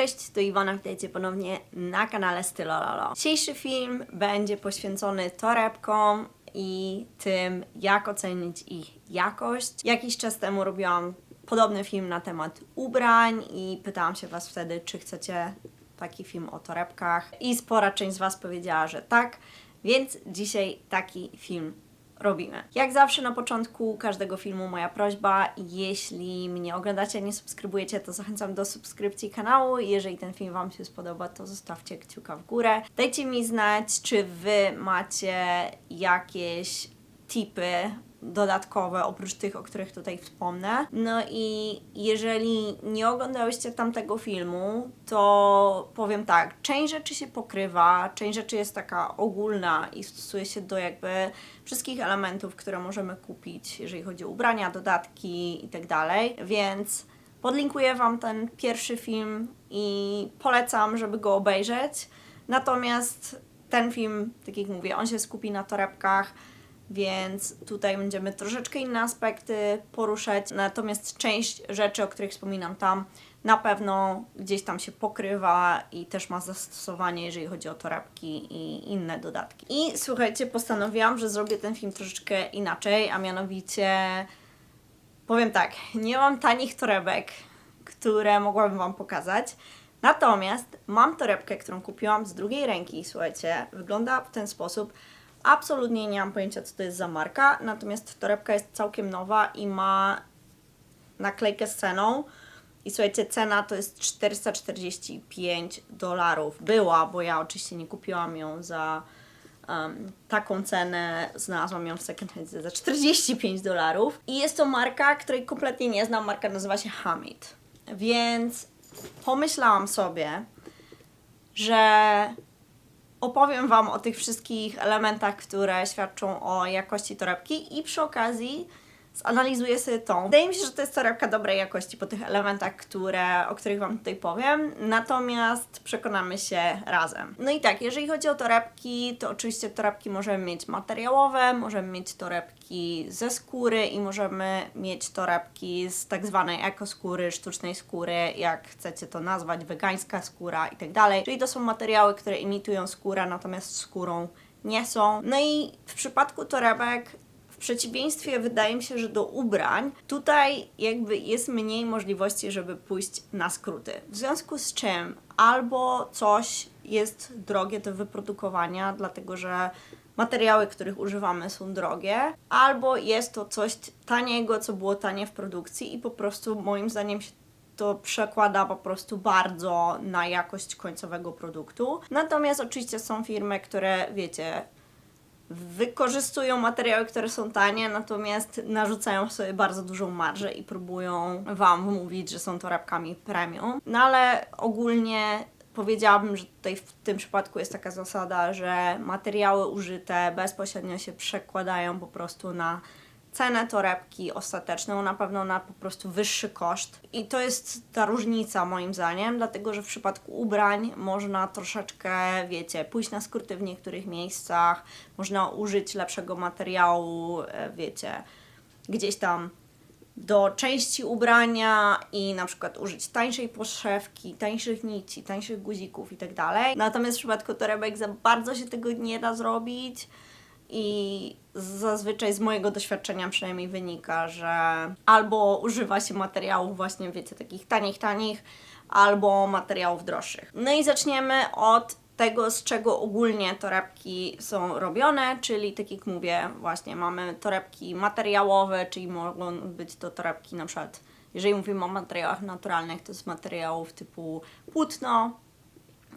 Cześć, to Iwona, witajcie ponownie na kanale Stylololo. Dzisiejszy film będzie poświęcony torebkom i tym, jak ocenić ich jakość. Jakiś czas temu robiłam podobny film na temat ubrań i pytałam się Was wtedy, czy chcecie taki film o torebkach i spora część z Was powiedziała, że tak, więc dzisiaj taki film robimy. Jak zawsze na początku każdego filmu moja prośba, jeśli mnie oglądacie, nie subskrybujecie, to zachęcam do subskrypcji kanału. Jeżeli ten film Wam się spodoba, to zostawcie kciuka w górę. Dajcie mi znać, czy Wy macie jakieś tipy dodatkowe, oprócz tych, o których tutaj wspomnę. No i jeżeli nie oglądałyście tamtego filmu, to powiem tak, część rzeczy się pokrywa, część rzeczy jest taka ogólna i stosuje się do jakby wszystkich elementów, które możemy kupić, jeżeli chodzi o ubrania, dodatki i tak dalej, więc podlinkuję Wam ten pierwszy film i polecam, żeby go obejrzeć. Natomiast ten film, tak jak mówię, on się skupi na torebkach, więc tutaj będziemy troszeczkę inne aspekty poruszać, natomiast część rzeczy, o których wspominam tam, na pewno gdzieś tam się pokrywa i też ma zastosowanie, jeżeli chodzi o torebki i inne dodatki. I słuchajcie, postanowiłam, że zrobię ten film troszeczkę inaczej, a mianowicie powiem tak, nie mam tanich torebek, które mogłabym Wam pokazać. Natomiast mam torebkę, którą kupiłam z drugiej ręki, słuchajcie, wygląda w ten sposób. Absolutnie nie mam pojęcia, co to jest za marka, natomiast torebka jest całkiem nowa i ma naklejkę z ceną. I słuchajcie, cena to jest 445 dolarów. Była, bo ja oczywiście nie kupiłam ją za um, taką cenę. Znalazłam ją w second handzie za 45 dolarów. I jest to marka, której kompletnie nie znam. Marka nazywa się Hamid. Więc pomyślałam sobie, że opowiem Wam o tych wszystkich elementach, które świadczą o jakości torebki i przy okazji zanalizuję sobie tą. Wydaje mi się, że to jest torebka dobrej jakości po tych elementach, które, o których Wam tutaj powiem, natomiast przekonamy się razem. No i tak, jeżeli chodzi o torebki, to oczywiście torebki możemy mieć materiałowe, możemy mieć torebki ze skóry i możemy mieć torebki z tak zwanej ekoskóry, sztucznej skóry, jak chcecie to nazwać, wegańska skóra i tak dalej. Czyli to są materiały, które imitują skórę, natomiast skórą nie są. No i w przypadku torebek przeciwieństwie wydaje mi się, że do ubrań tutaj jakby jest mniej możliwości, żeby pójść na skróty. W związku z czym albo coś jest drogie do wyprodukowania, dlatego że materiały, których używamy są drogie, albo jest to coś taniego, co było tanie w produkcji i po prostu moim zdaniem się to przekłada po prostu bardzo na jakość końcowego produktu. Natomiast oczywiście są firmy, które wiecie, wykorzystują materiały, które są tanie, natomiast narzucają sobie bardzo dużą marżę i próbują Wam wmówić, że są torebkami premium. No ale ogólnie powiedziałabym, że tutaj w tym przypadku jest taka zasada, że materiały użyte bezpośrednio się przekładają po prostu na cenę torebki ostateczną, na pewno na po prostu wyższy koszt. I to jest ta różnica moim zdaniem, dlatego że w przypadku ubrań można troszeczkę, wiecie, pójść na skróty w niektórych miejscach, można użyć lepszego materiału, e, wiecie, gdzieś tam do części ubrania i na przykład użyć tańszej poszewki, tańszych nici, tańszych guzików i tak. Natomiast w przypadku torebek za bardzo się tego nie da zrobić i zazwyczaj z mojego doświadczenia przynajmniej wynika, że albo używa się materiałów właśnie, wiecie, takich tanich, tanich, albo materiałów droższych. No i zaczniemy od tego, z czego ogólnie torebki są robione, czyli tak jak mówię, właśnie mamy torebki materiałowe, czyli mogą być to torebki na przykład, jeżeli mówimy o materiałach naturalnych, to z materiałów typu płótno,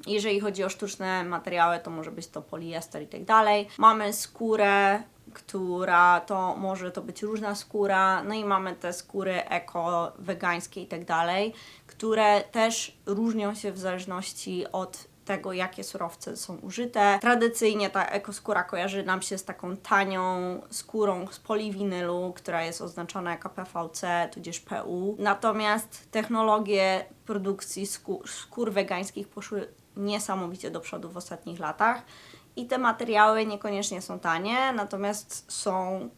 jeżeli chodzi o sztuczne materiały, to może być to poliester i tak dalej. Mamy skórę, która to może to być różna skóra, no i mamy te skóry eko, wegańskie i tak dalej, które też różnią się w zależności od tego, jakie surowce są użyte. Tradycyjnie ta ekoskóra kojarzy nam się z taką tanią skórą z poliwinylu, która jest oznaczona jako PVC, tudzież PU. Natomiast technologie produkcji skór, skór wegańskich poszły niesamowicie do przodu w ostatnich latach i te materiały niekoniecznie są tanie, natomiast są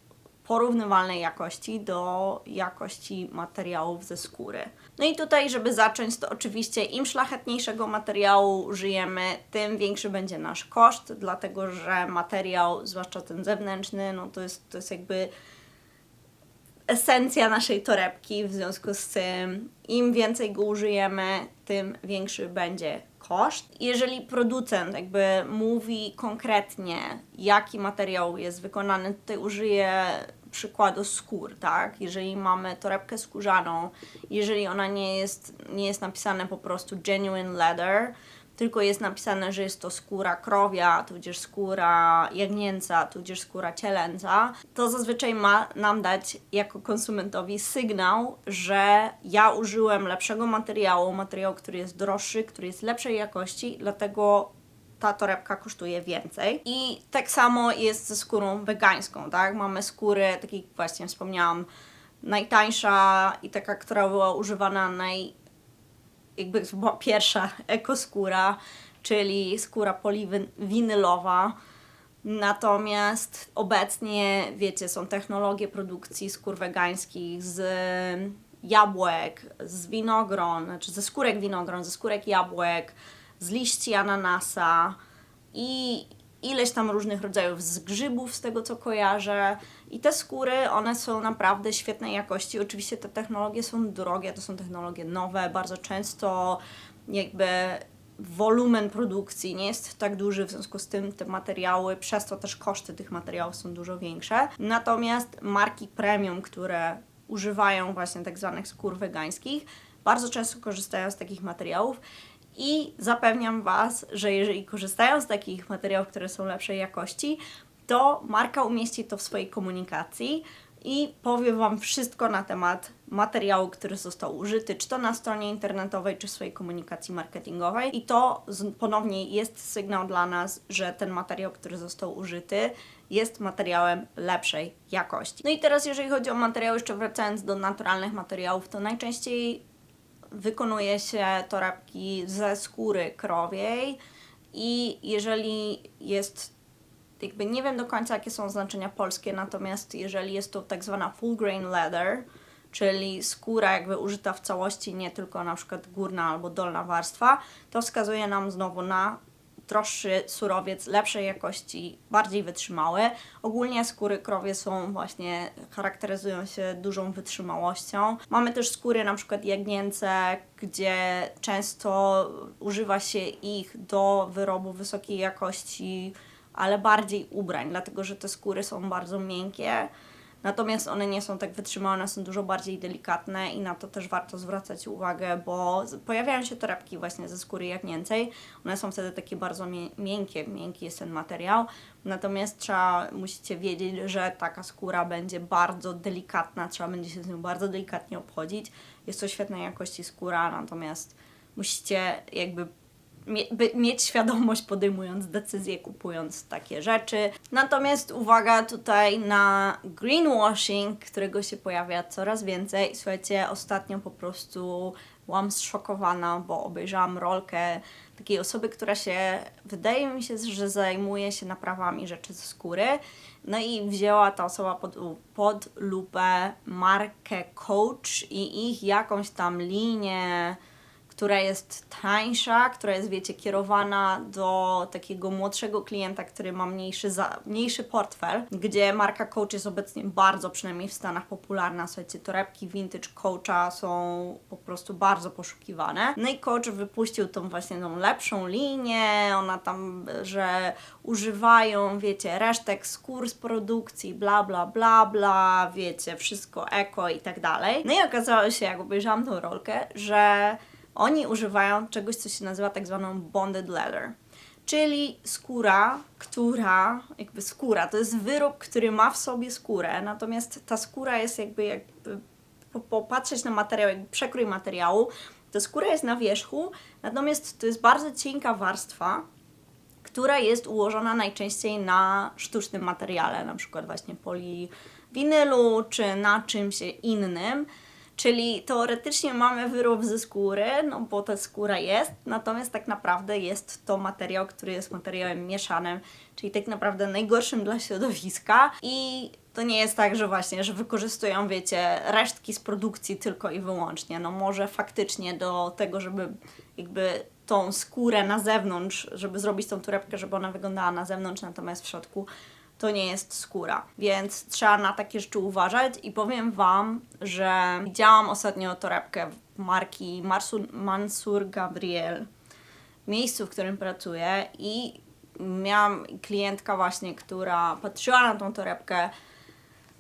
porównywalnej jakości do jakości materiałów ze skóry. No i tutaj, żeby zacząć, to oczywiście im szlachetniejszego materiału użyjemy, tym większy będzie nasz koszt, dlatego że materiał, zwłaszcza ten zewnętrzny, no to jest, to jest jakby esencja naszej torebki, w związku z tym im więcej go użyjemy, tym większy będzie koszt. Jeżeli producent jakby mówi konkretnie, jaki materiał jest wykonany, tutaj użyję przykładu skór, tak? Jeżeli mamy torebkę skórzaną, jeżeli ona nie jest, nie jest napisane po prostu genuine leather, tylko jest napisane, że jest to skóra krowia, tudzież skóra jagnięca, tudzież skóra cielęca, to zazwyczaj ma nam dać jako konsumentowi sygnał, że ja użyłem lepszego materiału, materiału, który jest droższy, który jest lepszej jakości, dlatego ta torebka kosztuje więcej. I tak samo jest ze skórą wegańską, tak? Mamy skóry, tak jak właśnie wspomniałam, najtańsza i taka, która była używana naj, jakby pierwsza ekoskóra, czyli skóra poliwinylowa. Natomiast obecnie, wiecie, są technologie produkcji skór wegańskich z jabłek, z winogron, znaczy ze skórek winogron, ze skórek jabłek, z liści ananasa i ileś tam różnych rodzajów z grzybów, z tego co kojarzę. I te skóry, one są naprawdę świetnej jakości. Oczywiście te technologie są drogie, to są technologie nowe, bardzo często jakby wolumen produkcji nie jest tak duży, w związku z tym te materiały, przez to też koszty tych materiałów są dużo większe. Natomiast marki premium, które używają właśnie tak zwanych skór wegańskich, bardzo często korzystają z takich materiałów i zapewniam Was, że jeżeli korzystają z takich materiałów, które są lepszej jakości, to marka umieści to w swojej komunikacji i powie Wam wszystko na temat materiału, który został użyty, czy to na stronie internetowej, czy w swojej komunikacji marketingowej. I to ponownie jest sygnał dla nas, że ten materiał, który został użyty, jest materiałem lepszej jakości. No i teraz, jeżeli chodzi o materiał, jeszcze wracając do naturalnych materiałów, to najczęściej wykonuje się torebki ze skóry krowiej i jeżeli jest jakby nie wiem do końca jakie są znaczenia polskie, natomiast jeżeli jest to tak zwana full grain leather, czyli skóra jakby użyta w całości, nie tylko na przykład górna albo dolna warstwa, to wskazuje nam znowu na droższy surowiec, lepszej jakości, bardziej wytrzymały. Ogólnie skóry krowie są właśnie, charakteryzują się dużą wytrzymałością. Mamy też skóry na przykład jagnięce, gdzie często używa się ich do wyrobu wysokiej jakości, ale bardziej ubrań, dlatego że te skóry są bardzo miękkie Natomiast one nie są tak wytrzymałe, one są dużo bardziej delikatne i na to też warto zwracać uwagę, bo pojawiają się torebki właśnie ze skóry jagnięcej. One są wtedy takie bardzo miękkie, miękki jest ten materiał. Natomiast trzeba, musicie wiedzieć, że taka skóra będzie bardzo delikatna, trzeba będzie się z nią bardzo delikatnie obchodzić. Jest to świetnej jakości skóra, natomiast musicie jakby mieć świadomość podejmując decyzje, kupując takie rzeczy. Natomiast uwaga tutaj na greenwashing, którego się pojawia coraz więcej. Słuchajcie, ostatnio po prostu byłam zszokowana, bo obejrzałam rolkę takiej osoby, która się, wydaje mi się, że zajmuje się naprawami rzeczy ze skóry. No i wzięła ta osoba pod, pod lupę markę Coach i ich jakąś tam linię która jest tańsza, która jest, wiecie, kierowana do takiego młodszego klienta, który ma mniejszy, za, mniejszy portfel, gdzie marka Coach jest obecnie bardzo, przynajmniej w Stanach, popularna. Słuchajcie, torebki vintage Coacha są po prostu bardzo poszukiwane. No i Coach wypuścił tą właśnie tą lepszą linię, ona tam, że używają, wiecie, resztek skór z produkcji, bla, bla, bla, bla, wiecie, wszystko eko i tak dalej. No i okazało się, jak obejrzałam tą rolkę, że oni używają czegoś, co się nazywa tak zwaną bonded leather, czyli skóra, która, jakby skóra, to jest wyrób, który ma w sobie skórę, natomiast ta skóra jest jakby, jakby popatrzeć na materiał, jakby przekrój materiału, to skóra jest na wierzchu, natomiast to jest bardzo cienka warstwa, która jest ułożona najczęściej na sztucznym materiale, na przykład właśnie poliwinylu czy na czymś innym. Czyli teoretycznie mamy wyrób ze skóry, no bo ta skóra jest, natomiast tak naprawdę jest to materiał, który jest materiałem mieszanym, czyli tak naprawdę najgorszym dla środowiska i To nie jest tak, że właśnie, że wykorzystują, wiecie, resztki z produkcji tylko i wyłącznie. No może faktycznie do tego, żeby jakby tą skórę na zewnątrz, żeby zrobić tą torebkę, żeby ona wyglądała na zewnątrz, natomiast w środku to nie jest skóra. Więc trzeba na takie rzeczy uważać i powiem Wam, że widziałam ostatnio torebkę marki Mansur Gabriel w miejscu, w którym pracuję i miałam klientka właśnie, która patrzyła na tą torebkę,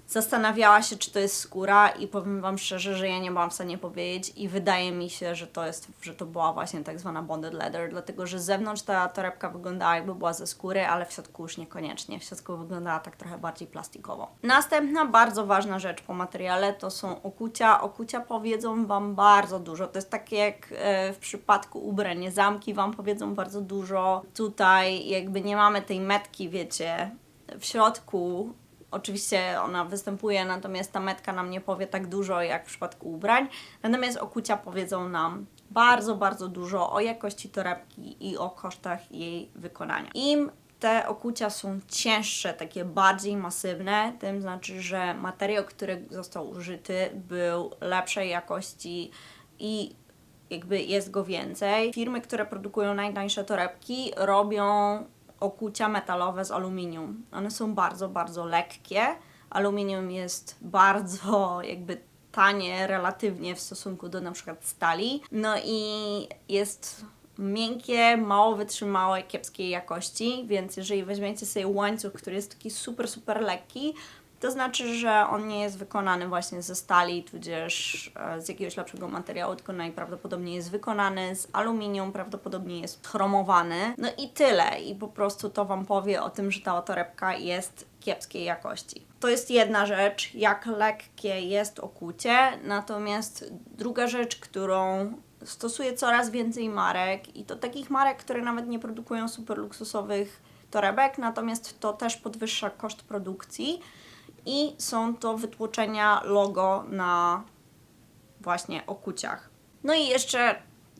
zastanawiała się, czy to jest skóra i powiem Wam szczerze, że ja nie byłam w stanie powiedzieć i wydaje mi się, że to jest, że to była właśnie tak zwana bonded leather, dlatego, że z zewnątrz ta torebka wyglądała jakby była ze skóry, ale w środku już niekoniecznie. W środku wyglądała tak trochę bardziej plastikowo. Następna bardzo ważna rzecz po materiale to są okucia. Okucia powiedzą Wam bardzo dużo. To jest takie jak e, w przypadku ubrań. Zamki Wam powiedzą bardzo dużo. Tutaj jakby nie mamy tej metki, wiecie, w środku Oczywiście ona występuje, natomiast ta metka nam nie powie tak dużo jak w przypadku ubrań. Natomiast okucia powiedzą nam bardzo, bardzo dużo o jakości torebki i o kosztach jej wykonania. Im te okucia są cięższe, takie bardziej masywne, tym znaczy, że materiał, który został użyty, był lepszej jakości i jakby jest go więcej. Firmy, które produkują najtańsze torebki, robią okucia metalowe z aluminium. One są bardzo, bardzo lekkie. Aluminium jest bardzo jakby tanie relatywnie w stosunku do na przykład stali. No i jest miękkie, mało wytrzymałe, kiepskiej jakości, więc jeżeli weźmiecie sobie łańcuch, który jest taki super, super lekki, to znaczy, że on nie jest wykonany właśnie ze stali, tudzież e, z jakiegoś lepszego materiału, tylko najprawdopodobniej jest wykonany z aluminium, prawdopodobnie jest chromowany. No i tyle. I po prostu to Wam powie o tym, że ta torebka jest kiepskiej jakości. To jest jedna rzecz, jak lekkie jest okucie, natomiast druga rzecz, którą stosuje coraz więcej marek i to takich marek, które nawet nie produkują super luksusowych torebek, natomiast to też podwyższa koszt produkcji i są to wytłoczenia logo na właśnie okuciach. No i jeszcze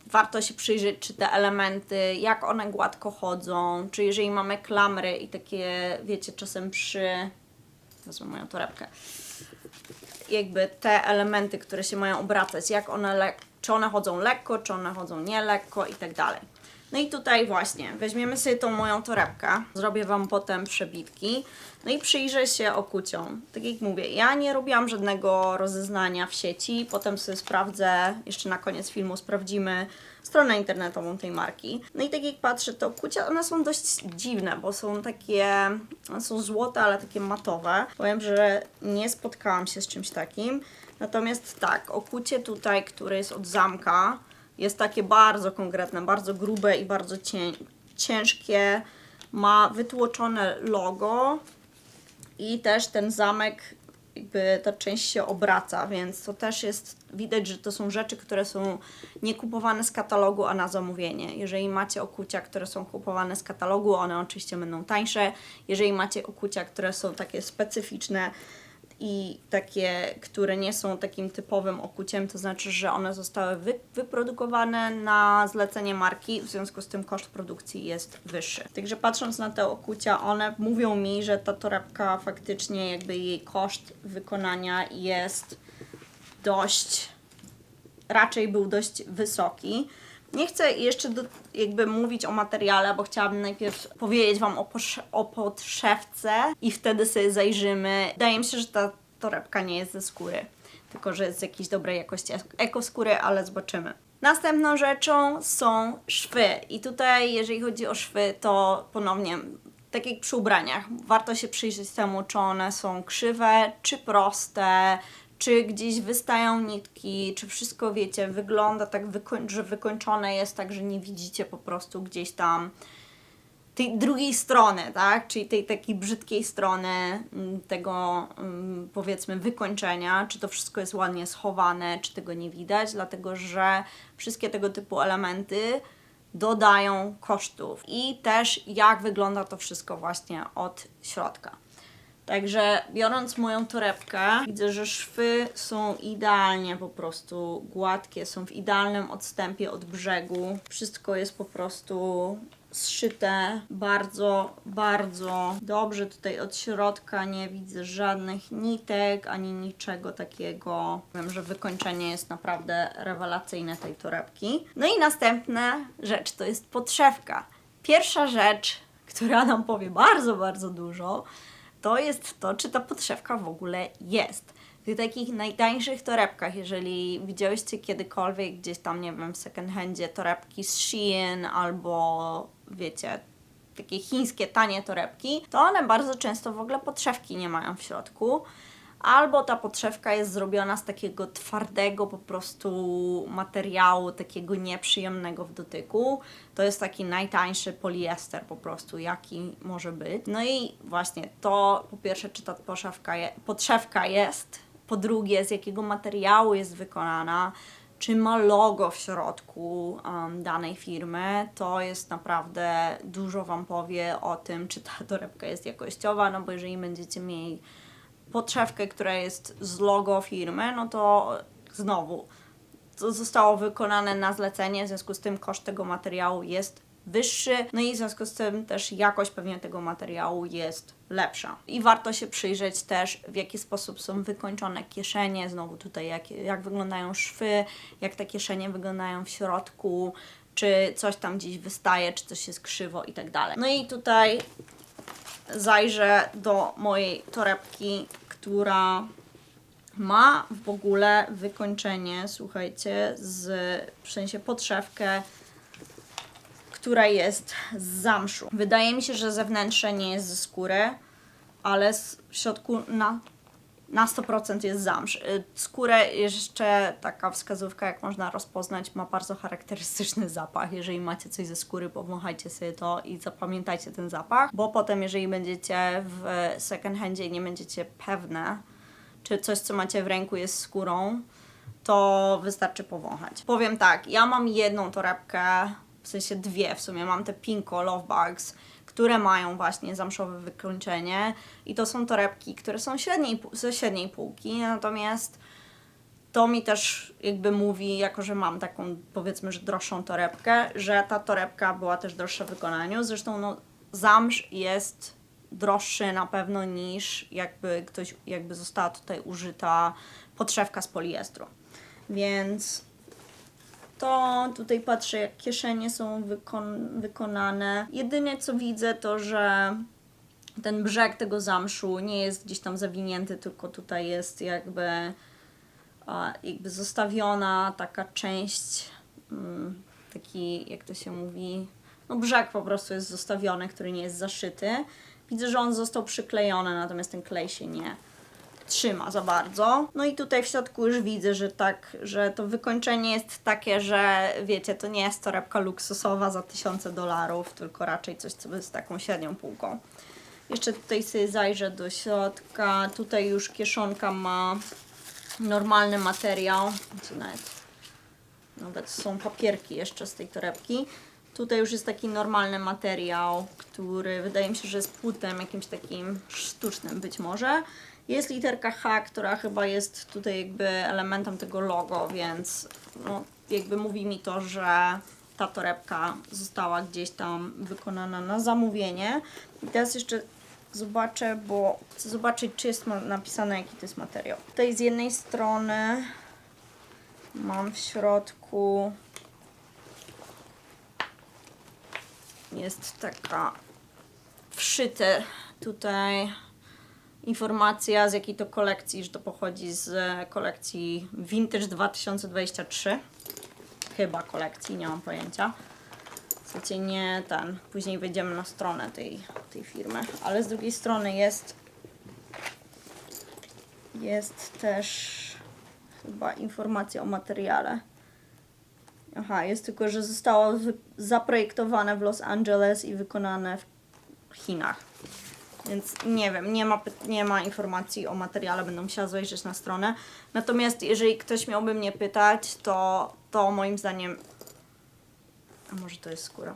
warto się przyjrzeć, czy te elementy, jak one gładko chodzą, czy jeżeli mamy klamry i takie, wiecie, czasem przy... Wezmę moją torebkę. Jakby te elementy, które się mają obracać, jak one, le- czy one chodzą lekko, czy one chodzą nie lekko i tak dalej. No i tutaj właśnie, weźmiemy sobie tą moją torebkę, zrobię Wam potem przebitki, no i przyjrzę się okuciom. Tak jak mówię, ja nie robiłam żadnego rozeznania w sieci, potem sobie sprawdzę, jeszcze na koniec filmu sprawdzimy stronę internetową tej marki. No i tak jak patrzę, to okucia, one są dość dziwne, bo są takie, są złote, ale takie matowe. Powiem, że nie spotkałam się z czymś takim. Natomiast tak, okucie tutaj, które jest od zamka, jest takie bardzo konkretne, bardzo grube i bardzo cię ciężkie. Ma wytłoczone logo i też ten zamek, jakby ta część się obraca, więc to też jest widać, że to są rzeczy, które są nie kupowane z katalogu, a na zamówienie. Jeżeli macie okucia, które są kupowane z katalogu, one oczywiście będą tańsze. Jeżeli macie okucia, które są takie specyficzne, i takie, które nie są takim typowym okuciem, to znaczy, że one zostały wy, wyprodukowane na zlecenie marki, w związku z tym koszt produkcji jest wyższy. Także patrząc na te okucia, one mówią mi, że ta torebka faktycznie jakby jej koszt wykonania jest dość, raczej był dość wysoki. Nie chcę jeszcze do, jakby mówić o materiale, bo chciałabym najpierw powiedzieć Wam o, o podszewce i wtedy sobie zajrzymy. Wydaje mi się, że ta torebka nie jest ze skóry, tylko że jest z jakiejś dobrej jakości ekoskóry, ale zobaczymy. Następną rzeczą są szwy i tutaj jeżeli chodzi o szwy, to ponownie tak jak przy ubraniach, warto się przyjrzeć temu, czy one są krzywe, czy proste, czy gdzieś wystają nitki, czy wszystko wiecie, wygląda tak, że wykończone jest tak, że nie widzicie po prostu gdzieś tam tej drugiej strony, tak? Czyli tej takiej brzydkiej strony mm, tego mm, powiedzmy wykończenia, czy to wszystko jest ładnie schowane, czy tego nie widać, dlatego że wszystkie tego typu elementy dodają kosztów i też jak wygląda to wszystko właśnie od środka. Także biorąc moją torebkę, widzę, że szwy są idealnie po prostu gładkie, są w idealnym odstępie od brzegu. Wszystko jest po prostu zszyte bardzo, bardzo dobrze. Tutaj od środka nie widzę żadnych nitek ani niczego takiego. Wiem, że wykończenie jest naprawdę rewelacyjne tej torebki. No i następna rzecz to jest podszewka. Pierwsza rzecz, która nam powie bardzo, bardzo dużo, to jest to, czy ta podszewka w ogóle jest. W tych takich najtańszych torebkach, jeżeli widziałyście kiedykolwiek gdzieś tam, nie wiem, w second handzie torebki z Shein albo wiecie, takie chińskie tanie torebki, to one bardzo często w ogóle podszewki nie mają w środku. Albo ta podszewka jest zrobiona z takiego twardego po prostu materiału, takiego nieprzyjemnego w dotyku. To jest taki najtańszy poliester po prostu, jaki może być. No i właśnie to po pierwsze, czy ta podszewka, je, podszewka jest, po drugie, z jakiego materiału jest wykonana, czy ma logo w środku um, danej firmy, to jest naprawdę dużo Wam powie o tym, czy ta torebka jest jakościowa, no bo jeżeli będziecie mieli podszewkę, która jest z logo firmy, no to znowu to zostało wykonane na zlecenie, w związku z tym koszt tego materiału jest wyższy, no i w związku z tym też jakość pewnie tego materiału jest lepsza. I warto się przyjrzeć też, w jaki sposób są wykończone kieszenie, znowu tutaj jak, jak wyglądają szwy, jak te kieszenie wyglądają w środku, czy coś tam gdzieś wystaje, czy coś jest krzywo i tak dalej. No i tutaj zajrzę do mojej torebki, która ma w ogóle wykończenie, słuchajcie, z, w sensie podszewkę, która jest z zamszu. Wydaje mi się, że zewnętrzne nie jest ze skóry, ale w środku na, na 100% jest zamsz. Y, Skórę jeszcze taka wskazówka, jak można rozpoznać, ma bardzo charakterystyczny zapach. Jeżeli macie coś ze skóry, powąchajcie sobie to i zapamiętajcie ten zapach, bo potem, jeżeli będziecie w second handzie i nie będziecie pewne, czy coś, co macie w ręku jest skórą, to wystarczy powąchać. Powiem tak, ja mam jedną torebkę, w sensie dwie w sumie, mam te Pinko Love Bugs, które mają właśnie zamszowe wykończenie i to są torebki, które są średniej, ze średniej półki, natomiast to mi też jakby mówi, jako że mam taką powiedzmy, że droższą torebkę, że ta torebka była też droższa w wykonaniu. Zresztą no, zamsz jest droższy na pewno niż jakby ktoś, jakby została tutaj użyta podszewka z poliestru. Więc to tutaj patrzę, jak kieszenie są wykon- wykonane. Jedynie co widzę, to że ten brzeg tego zamszu nie jest gdzieś tam zawinięty, tylko tutaj jest jakby, jakby zostawiona taka część, mm, taki, jak to się mówi, no brzeg po prostu jest zostawiony, który nie jest zaszyty. Widzę, że on został przyklejony, natomiast ten klej się nie trzyma za bardzo. No i tutaj w środku już widzę, że tak, że to wykończenie jest takie, że wiecie, to nie jest torebka luksusowa za tysiące dolarów, tylko raczej coś, co jest taką średnią półką. Jeszcze tutaj sobie zajrzę do środka. Tutaj już kieszonka ma normalny materiał. Czy nawet, nawet są papierki jeszcze z tej torebki. Tutaj już jest taki normalny materiał, który wydaje mi się, że jest płutem jakimś takim sztucznym być może. Jest literka H, która chyba jest tutaj jakby elementem tego logo, więc no, jakby mówi mi to, że ta torebka została gdzieś tam wykonana na zamówienie. I teraz jeszcze zobaczę, bo chcę zobaczyć, czy jest napisane, jaki to jest materiał. Tutaj z jednej strony mam w środku jest taka wszyte tutaj informacja z jakiej to kolekcji, że to pochodzi z kolekcji Vintage 2023. Chyba kolekcji, nie mam pojęcia. Słuchajcie, nie ten. Później wejdziemy na stronę tej, tej firmy. Ale z drugiej strony jest jest też chyba informacja o materiale. Aha, jest tylko, że zostało zaprojektowane w Los Angeles i wykonane w Chinach. Więc nie wiem, nie ma, nie ma informacji o materiale, będę musiała zajrzeć na stronę. Natomiast jeżeli ktoś miałby mnie pytać, to, to moim zdaniem. A może to jest skóra?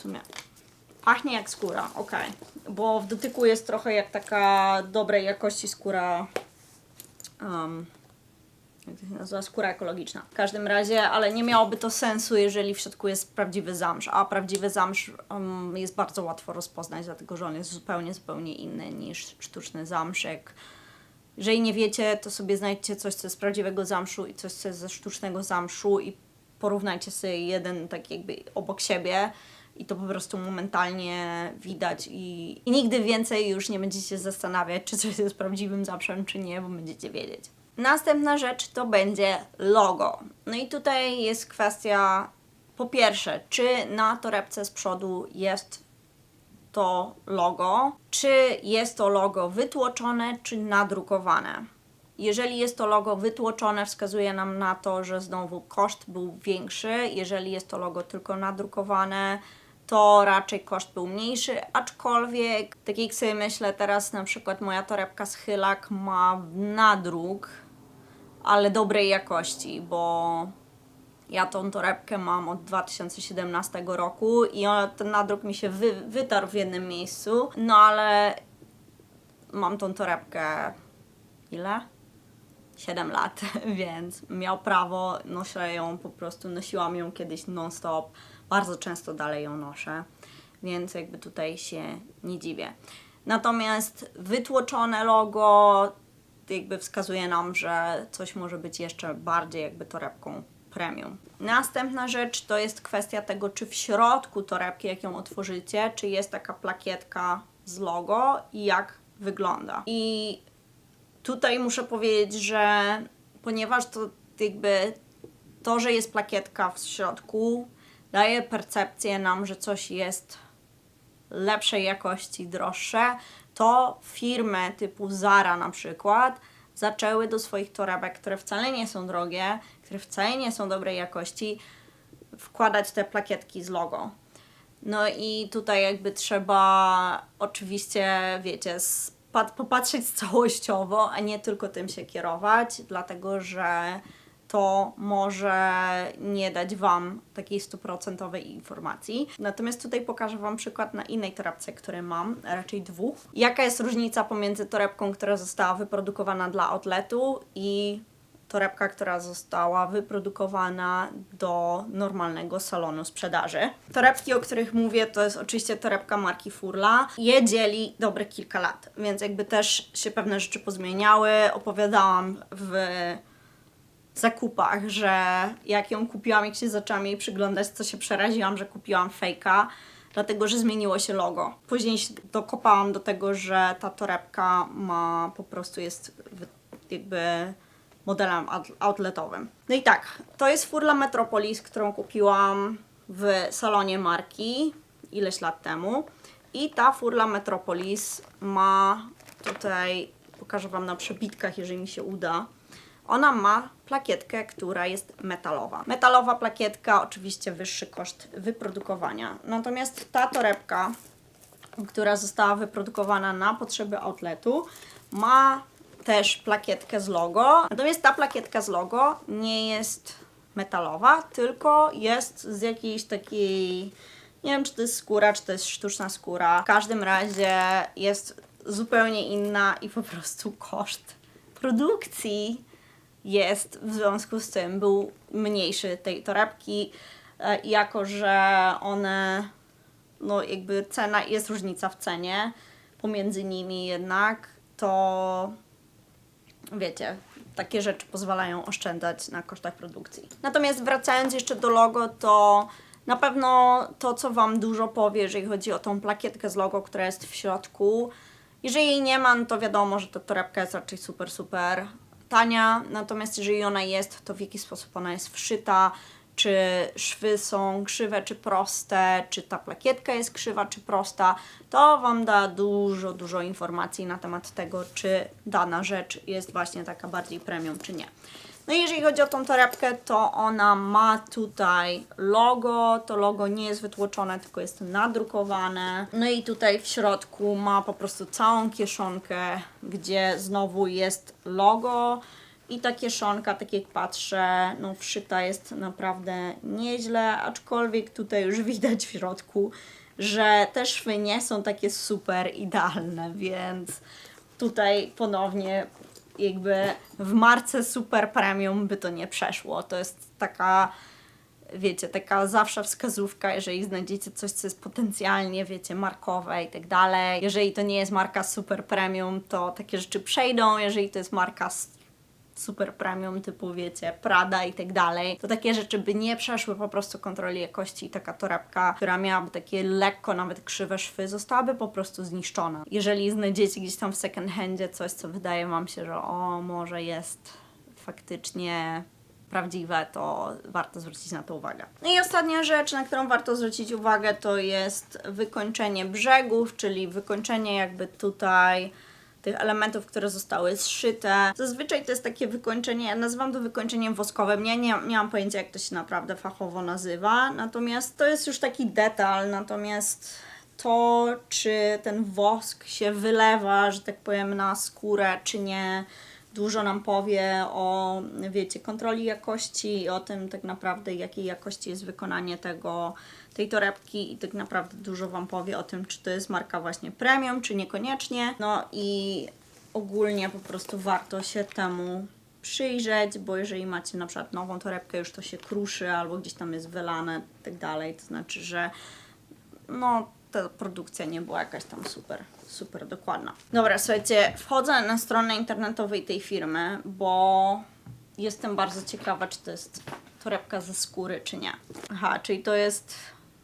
sumie. Pachnie jak skóra, okej. Bo w dotyku jest trochę jak taka dobrej jakości skóra. Um, jak to się nazywa? Skóra ekologiczna. W każdym razie, ale nie miałoby to sensu, jeżeli w środku jest prawdziwy zamsz. A prawdziwy zamsz um, jest bardzo łatwo rozpoznać, dlatego że on jest zupełnie, zupełnie inny niż sztuczny zamszek. Jeżeli nie wiecie, to sobie znajdźcie coś, co jest z prawdziwego zamszu i coś, co jest ze sztucznego zamszu i porównajcie sobie jeden tak jakby obok siebie i to po prostu momentalnie widać i, i nigdy więcej już nie będziecie zastanawiać, czy coś jest prawdziwym zamszem, czy nie, bo będziecie wiedzieć. Następna rzecz to będzie logo. No i tutaj jest kwestia po pierwsze, czy na torebce z przodu jest to logo, czy jest to logo wytłoczone, czy nadrukowane. Jeżeli jest to logo wytłoczone, wskazuje nam na to, że znowu koszt był większy. Jeżeli jest to logo tylko nadrukowane, to raczej koszt był mniejszy, aczkolwiek, tak jak sobie myślę, teraz na przykład moja torebka z Chylak ma nadruk, ale dobrej jakości, bo ja tą torebkę mam od 2017 roku i ten nadruk mi się wy, wytarł w jednym miejscu, no ale mam tą torebkę ile? 7 lat, więc miał prawo, noszę ją po prostu, nosiłam ją kiedyś non-stop, bardzo często dalej ją noszę, więc jakby tutaj się nie dziwię. Natomiast wytłoczone logo jakby wskazuje nam, że coś może być jeszcze bardziej jakby torebką premium. Następna rzecz to jest kwestia tego, czy w środku torebki, jak ją otworzycie, czy jest taka plakietka z logo i jak wygląda. I tutaj muszę powiedzieć, że ponieważ to jakby to, że jest plakietka w środku, daje percepcję nam, że coś jest lepszej jakości, droższe, to firmy typu Zara na przykład zaczęły do swoich torebek, które wcale nie są drogie, które wcale nie są dobrej jakości, wkładać te plakietki z logo. No i tutaj jakby trzeba oczywiście, wiecie, popatrzeć całościowo, a nie tylko tym się kierować, dlatego że to może nie dać Wam takiej stuprocentowej informacji. Natomiast tutaj pokażę Wam przykład na innej torebce, które mam, raczej dwóch. Jaka jest różnica pomiędzy torebką, która została wyprodukowana dla outletu i torebka, która została wyprodukowana do normalnego salonu sprzedaży. Torebki, o których mówię, to jest oczywiście torebka marki Furla. Je dzieli dobre kilka lat, więc jakby też się pewne rzeczy pozmieniały. Opowiadałam w zakupach, że jak ją kupiłam, jak się zaczęłam jej przyglądać, to się przeraziłam, że kupiłam fejka, dlatego że zmieniło się logo. Później się dokopałam do tego, że ta torebka ma po prostu jest jakby modelem out- outletowym. No i tak, to jest Furla Metropolis, którą kupiłam w salonie marki ileś lat temu. I ta Furla Metropolis ma tutaj, pokażę Wam na przebitkach, jeżeli mi się uda. Ona ma plakietkę, która jest metalowa. Metalowa plakietka, oczywiście wyższy koszt wyprodukowania. Natomiast ta torebka, która została wyprodukowana na potrzeby outletu, ma też plakietkę z logo. Natomiast ta plakietka z logo nie jest metalowa, tylko jest z jakiejś takiej, nie wiem czy to jest skóra, czy to jest sztuczna skóra. W każdym razie jest zupełnie inna i po prostu koszt produkcji jest w związku z tym był mniejszy tej torebki, e, jako że one, no jakby cena, jest różnica w cenie pomiędzy nimi jednak, to wiecie, takie rzeczy pozwalają oszczędzać na kosztach produkcji. Natomiast wracając jeszcze do logo, to na pewno to, co Wam dużo powie, jeżeli chodzi o tą plakietkę z logo, która jest w środku. Jeżeli jej nie ma, no to wiadomo, że ta torebka jest raczej super, super tania. Natomiast jeżeli ona jest, to w jaki sposób ona jest wszyta, czy szwy są krzywe, czy proste, czy ta plakietka jest krzywa, czy prosta, to Wam da dużo, dużo informacji na temat tego, czy dana rzecz jest właśnie taka bardziej premium, czy nie. No i jeżeli chodzi o tą torebkę, to ona ma tutaj logo, to logo nie jest wytłoczone, tylko jest nadrukowane. No i tutaj w środku ma po prostu całą kieszonkę, gdzie znowu jest logo I ta kieszonka, tak jak patrzę, no wszyta jest naprawdę nieźle, aczkolwiek tutaj już widać w środku, że te szwy nie są takie super idealne, więc tutaj ponownie jakby w marce super premium by to nie przeszło. To jest taka wiecie, taka zawsze wskazówka, jeżeli znajdziecie coś, co jest potencjalnie, wiecie, markowe i tak dalej. Jeżeli to nie jest marka super premium, to takie rzeczy przejdą. Jeżeli to jest marka super premium, typu wiecie, Prada i tak dalej, to takie rzeczy by nie przeszły po prostu kontroli jakości i taka torebka, która miałaby takie lekko nawet krzywe szwy, zostałaby po prostu zniszczona. Jeżeli znajdziecie gdzieś tam w second handzie coś, co wydaje Wam się, że o, może jest faktycznie prawdziwe, to warto zwrócić na to uwagę. No i ostatnia rzecz, na którą warto zwrócić uwagę, to jest wykończenie brzegów, czyli wykończenie jakby tutaj tych elementów, które zostały zszyte. Zazwyczaj to jest takie wykończenie, ja nazywam to wykończeniem woskowym. Ja nie, nie mam pojęcia, jak to się naprawdę fachowo nazywa, natomiast to jest już taki detal, natomiast to, czy ten wosk się wylewa, że tak powiem, na skórę, czy nie, dużo nam powie o, wiecie, kontroli jakości i o tym tak naprawdę, jakiej jakości jest wykonanie tego, tej torebki i tak naprawdę dużo Wam powie o tym, czy to jest marka właśnie premium, czy niekoniecznie. No i ogólnie po prostu warto się temu przyjrzeć, bo jeżeli macie na przykład nową torebkę, już to się kruszy albo gdzieś tam jest wylane i tak dalej, to znaczy, że no ta produkcja nie była jakaś tam super, super dokładna. Dobra, słuchajcie, wchodzę na stronę internetową tej firmy, bo jestem bardzo ciekawa, czy to jest torebka ze skóry, czy nie. Aha, czyli to jest,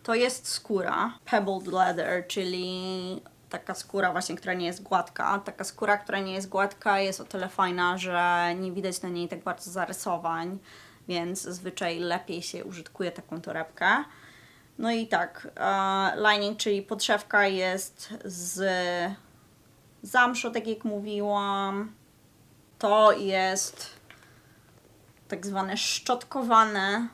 to jest skóra, pebbled leather, czyli taka skóra właśnie, która nie jest gładka. Taka skóra, która nie jest gładka jest o tyle fajna, że nie widać na niej tak bardzo zarysowań, więc zazwyczaj lepiej się użytkuje taką torebkę. No i tak, e, lining, czyli podszewka jest z zamszu, tak jak mówiłam. To jest tak zwane szczotkowane,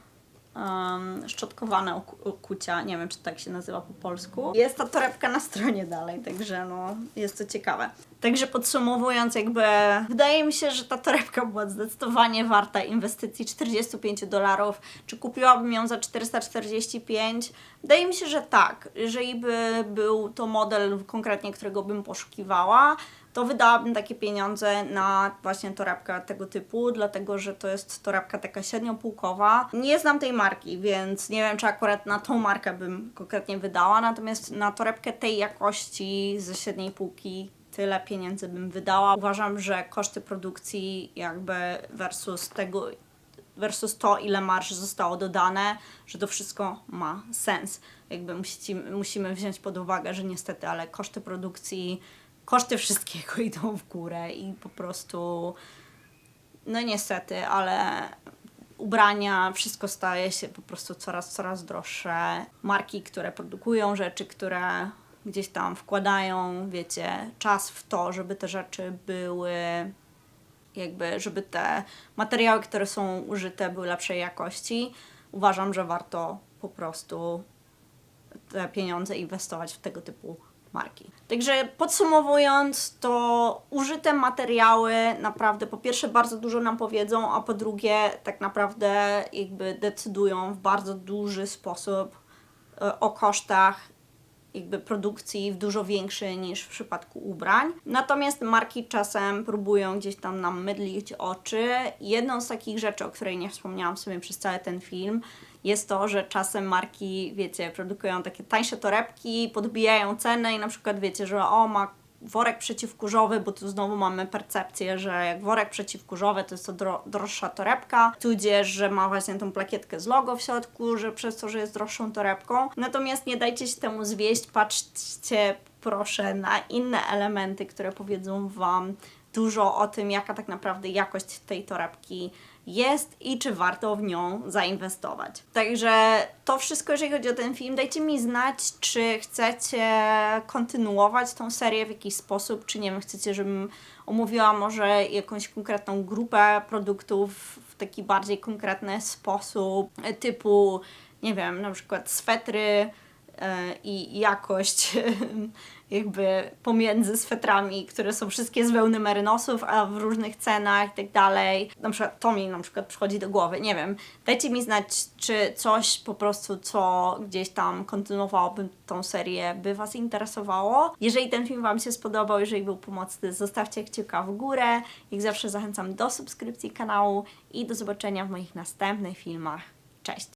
um, szczotkowane oku- okucia. Nie wiem, czy tak się nazywa po polsku. Jest ta torebka na stronie dalej, także no, jest to ciekawe. Także podsumowując, jakby wydaje mi się, że ta torebka była zdecydowanie warta inwestycji 45 dolarów. Czy kupiłabym ją za 445? Wydaje mi się, że tak. Jeżeli by był to model konkretnie, którego bym poszukiwała, to wydałabym takie pieniądze na właśnie torebkę tego typu, dlatego że to jest torebka taka średniopółkowa. Nie znam tej marki, więc nie wiem, czy akurat na tą markę bym konkretnie wydała, natomiast na torebkę tej jakości ze średniej półki tyle pieniędzy bym wydała. Uważam, że koszty produkcji jakby versus tego versus to, ile marż zostało dodane, że to wszystko ma sens. Jakby musimy, musimy wziąć pod uwagę, że niestety, ale koszty produkcji, koszty wszystkiego idą w górę i po prostu, no niestety, ale ubrania, wszystko staje się po prostu coraz, coraz droższe. Marki, które produkują rzeczy, które gdzieś tam wkładają, wiecie, czas w to, żeby te rzeczy były jakby, żeby te materiały, które są użyte, były lepszej jakości. Uważam, że warto po prostu te pieniądze inwestować w tego typu marki. Także podsumowując, to użyte materiały naprawdę po pierwsze bardzo dużo nam powiedzą, a po drugie tak naprawdę jakby decydują w bardzo duży sposób e, o kosztach jakby produkcji w dużo większy niż w przypadku ubrań. Natomiast marki czasem próbują gdzieś tam nam mydlić oczy. Jedną z takich rzeczy, o której nie wspomniałam sobie przez cały ten film, jest to, że czasem marki, wiecie, produkują takie tańsze torebki, podbijają cenę i na przykład wiecie, że o, ma worek przeciwkurzowy, bo tu znowu mamy percepcję, że jak worek przeciwkurzowy to jest to dro droższa torebka, tudzież, że ma właśnie tą plakietkę z logo w środku, że przez to, że jest droższą torebką. Natomiast nie dajcie się temu zwieść, patrzcie proszę na inne elementy, które powiedzą Wam dużo o tym, jaka tak naprawdę jakość tej torebki jest i czy warto w nią zainwestować. Także to wszystko, jeżeli chodzi o ten film. Dajcie mi znać, czy chcecie kontynuować tą serię w jakiś sposób, czy nie wiem, chcecie, żebym omówiła może jakąś konkretną grupę produktów w taki bardziej konkretny sposób, typu, nie wiem, na przykład swetry, i jakość jakby pomiędzy swetrami, które są wszystkie z wełny merynosów, a w różnych cenach i tak dalej. Na przykład to mi na przykład przychodzi do głowy. Nie wiem, dajcie mi znać, czy coś po prostu, co gdzieś tam kontynuowałoby tą serię, by Was interesowało. Jeżeli ten film Wam się spodobał, jeżeli był pomocny, zostawcie kciuka w górę. Jak zawsze zachęcam do subskrypcji kanału i do zobaczenia w moich następnych filmach. Cześć!